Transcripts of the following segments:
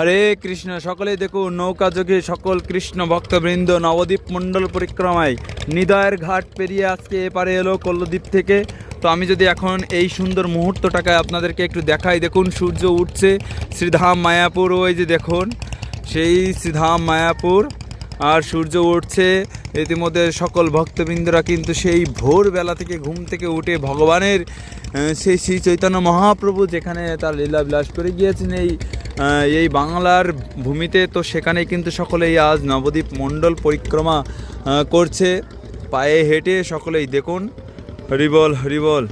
হরে কৃষ্ণ সকলে দেখুন, নৌকা যোগে সকল কৃষ্ণ ভক্তবৃন্দ, নবদ্বীপ মণ্ডল পরিক্রমায় নিদয়ের ঘাট পেরিয়ে আজকে এপারে এলো কল্লদ্বীপ থেকে। তো আমি যদি এখন এই সুন্দর মুহূর্তটাকে আপনাদেরকে একটু দেখাই, দেখুন সূর্য উঠছে শ্রীধাম মায়াপুর, ওই যে দেখুন, সেই শ্রীধাম মায়াপুর, আর সূর্য উঠছে, ইতিমধ্যে সকল ভক্তবৃন্দরা কিন্তু সেই ভোরবেলা থেকে ঘুম থেকে উঠে ভগবানের সেই শ্রী চৈতন্য মহাপ্রভু যেখানে তার লীলা বিলাস করে গিয়েছেন, এই এই বাংলার ভূমিতে তো সেখানে কিন্তু সকলেই আজ নবদ্বীপ মণ্ডল পরিক্রমা করছে। পায়ে হেঁটে সকলেই দেখুন। হরিবল হরিবল।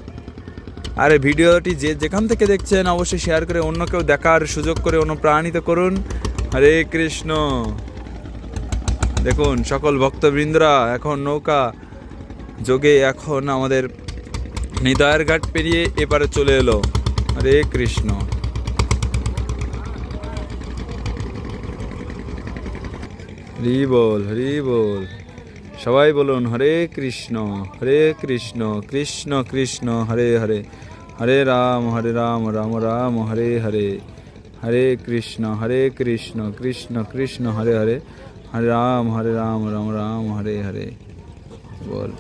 আরে ভিডিওটি যে যেখান থেকে দেখছেন অবশ্যই শেয়ার করে অন্য কেউ দেখার সুযোগ করে অনুপ্রাণিত করুন। হরে কৃষ্ণ। দেখুন, সকল ভক্তবৃন্দরা এখন নৌকা যোগে এখন আমাদের নিদয়ের ঘাট পেরিয়ে এপারে চলে এলো। হরে কৃষ্ণ। হরি বল হরি বল। সবাই বলুন, হরে কৃষ্ণ হরে কৃষ্ণ কৃষ্ণ কৃষ্ণ, হরে হরে। হরে রাম হরে রাম রাম রাম, হরে হরে। হরে কৃষ্ণ হরে কৃষ্ণ কৃষ্ণ কৃষ্ণ, হরে হরে। হরে রাম হরে রাম রাম রাম, হরে হরে। বল।